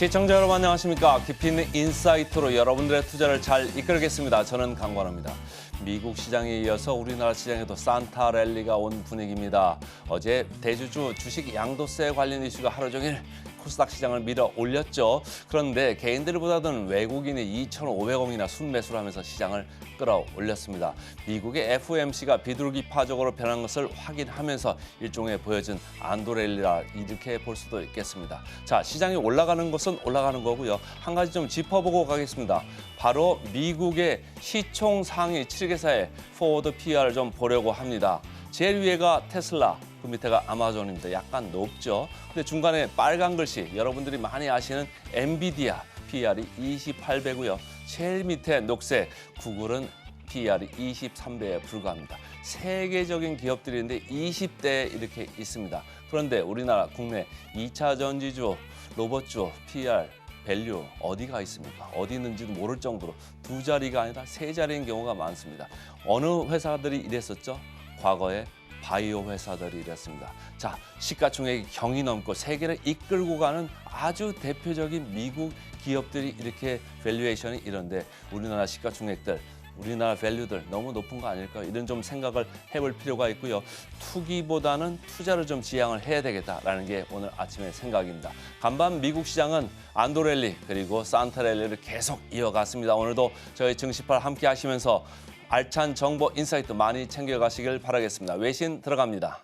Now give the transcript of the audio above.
시청자 여러분 안녕하십니까? 깊이 있는 인사이트로 여러분들의 투자를 잘 이끌겠습니다. 저는 강관호입니다. 미국 시장에 이어서 우리나라 시장에도 산타 랠리가 온 분위기입니다. 어제 대주주 주식 양도세 관련 이슈가 하루 종일 코스닥 시장을 밀어 올렸죠. 그런데 개인들보다는 외국인이 2,500억이나 순매수를 하면서 시장을 끌어올렸습니다. 미국의 FOMC가 비둘기파적으로 변한 것을 확인하면서 일종의 보여준 안도렐리라 이렇게 볼 수도 있겠습니다. 자, 시장이 올라가는 것은 올라가는 거고요. 한 가지 좀 짚어보고 가겠습니다. 바로 미국의 시총 상위 7개사의 포워드 PR을 좀 보려고 합니다. 제일 위에가 테슬라, 그 밑에가 아마존입니다. 약간 높죠. 근데 중간에 빨간 글씨 여러분들이 많이 아시는 엔비디아 PR이 28배고요. 제일 밑에 녹색 구글은 PR이 23배에 불과합니다. 세계적인 기업들인데 20대 이렇게 있습니다. 그런데 우리나라 국내 2차 전지주, 로봇주, PR 밸류 어디가 있습니까? 어디 있는지도 모를 정도로 두 자리가 아니라 세 자리인 경우가 많습니다. 어느 회사들이 이랬었죠? 과거에 바이오 회사들이 이랬습니다. 자, 시가총액이 경이 넘고 세계를 이끌고 가는 아주 대표적인 미국 기업들이 이렇게 밸류에이션이 이런데 우리나라 시가총액들 우리나라 밸류들 너무 높은 거 아닐까 이런 좀 생각을 해볼 필요가 있고요. 투기보다는 투자를 좀 지향을 해야 되겠다라는 게 오늘 아침의 생각입니다. 간밤 미국 시장은 안도렐리 그리고 산타렐리를 계속 이어갔습니다. 오늘도 저희 증시팔 함께 하시면서 알찬 정보 인사이트 많이 챙겨가시길 바라겠습니다. 외신 들어갑니다.